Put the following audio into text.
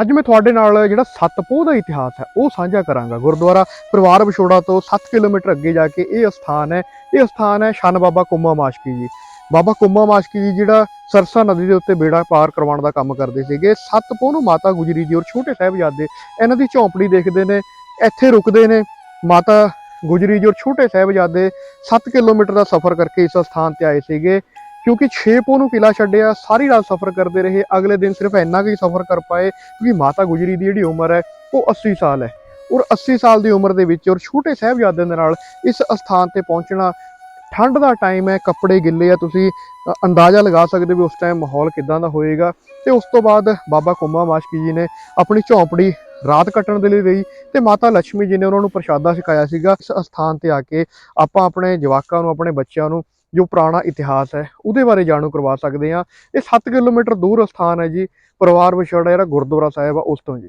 ਅੱਜ ਮੈਂ ਤੁਹਾਡੇ ਨਾਲ ਜਿਹੜਾ ਸਤਪੋਹ ਦਾ ਇਤਿਹਾਸ ਹੈ, ਉਹ ਸਾਂਝਾ ਕਰਾਂਗਾ। ਗੁਰਦੁਆਰਾ ਪਰਿਵਾਰ ਵਿਛੋੜਾ ਤੋਂ 7 ਕਿਲੋਮੀਟਰ ਅੱਗੇ ਜਾ ਕੇ ਇਹ ਸਥਾਨ ਹੈ। ਇਹ ਸਥਾਨ ਹੈ ਸ਼ਾਨ ਬਾਬਾ ਕੁੰਮਾ ਮਾਸ਼ਕੀ ਜੀ। ਬਾਬਾ ਕੁੰਮਾ ਮਾਸ਼ਕੀ ਜੀ ਜਿਹੜਾ ਸਰਸਾ ਨਦੀ ਦੇ ਉੱਤੇ ਬੇੜਾ ਪਾਰ ਕਰਵਾਉਣ ਦਾ ਕੰਮ ਕਰਦੇ ਸੀਗੇ। ਸਤਪੋਹ ਨੂੰ ਮਾਤਾ ਗੁਜਰੀ ਜੀ ਔਰ ਛੋਟੇ ਸਾਹਿਬਜ਼ਾਦੇ ਇਹਨਾਂ ਦੀ ਝੌਂਪੜੀ ਦੇਖਦੇ ਨੇ, ਇੱਥੇ ਰੁਕਦੇ ਨੇ। ਮਾਤਾ ਗੁਜਰੀ ਜੀ ਔਰ ਛੋਟੇ ਸਾਹਿਬਜ਼ਾਦੇ 7 ਕਿਲੋਮੀਟਰ ਦਾ ਸਫ਼ਰ ਕਰਕੇ ਇਸ ਸਥਾਨ ਤੇ ਆਏ ਸੀਗੇ। ਕਿਉਂਕਿ 6 ਪੋ ਨੂੰ ਕਿਲਾ ਛੱਡਿਆ, ਸਾਰੀ ਰਾਤ ਸਫ਼ਰ ਕਰਦੇ ਰਹੇ, ਅਗਲੇ ਦਿਨ ਸਿਰਫ ਇੰਨਾ ਕੁ ਹੀ ਸਫ਼ਰ ਕਰ ਪਾਏ ਕਿਉਂਕਿ ਮਾਤਾ ਗੁਜਰੀ ਦੀ ਜਿਹੜੀ ਉਮਰ ਹੈ, ਉਹ 80 ਸਾਲ ਹੈ। ਔਰ 80 ਸਾਲ ਦੀ ਉਮਰ ਦੇ ਵਿੱਚ ਔਰ ਛੋਟੇ ਸਾਹਿਬਜ਼ਾਦਿਆਂ ਦੇ ਨਾਲ ਇਸ ਅਸਥਾਨ ਤੇ ਪਹੁੰਚਣਾ ਠੰਡ ਦਾ ਟਾਈਮ ਹੈ, ਕੱਪੜੇ ਗਿੱਲੇ ਆ ਤੁਸੀਂ ਅੰਦਾਜ਼ਾ ਲਗਾ ਸਕਦੇ ਹੋ ਵੀ ਉਸ ਟਾਈਮ ਮਾਹੌਲ ਕਿਦਾਂ ਦਾ ਹੋਏਗਾ। ਤੇ ਉਸ ਤੋਂ ਬਾਅਦ ਬਾਬਾ ਕੁੰਮਾ ਮਾਸ਼ਕੀ ਜੀ ਨੇ ਆਪਣੀ ਝੌਂਪੜੀ ਰਾਤ ਕੱਟਣ ਦੇ ਲਈ ਲਈ ਤੇ ਮਾਤਾ ਲక్ష్ਮੀ ਜੀ ਨੇ ਉਹਨਾਂ ਨੂੰ ਪ੍ਰਸ਼ਾਦਾ ਛਕਾਇਆ ਸੀਗਾ। ਇਸ ਅਸਥਾਨ ਤੇ ਆ ਕੇ ਆਪਾਂ ਆਪਣੇ ਜਵਾਕਾਂ ਨੂੰ, ਆਪਣੇ ਬੱਚਿਆਂ ਨੂੰ ਜੋ ਪੁਰਾਣਾ ਇਤਿਹਾਸ ਹੈ, ਉਹਦੇ ਬਾਰੇ ਜਾਣੂ ਕਰਵਾ ਸਕਦੇ ਹਾਂ। ਇਹ 7 ਕਿਲੋਮੀਟਰ ਦੂਰ ਸਥਾਨ ਹੈ ਜੀ, ਪਰਿਵਾਰ ਵਿਛੜਾ ਜਿਹੜਾ ਗੁਰਦੁਆਰਾ ਸਾਹਿਬ ਆ, ਉਸ ਤੋਂ ਜੀ।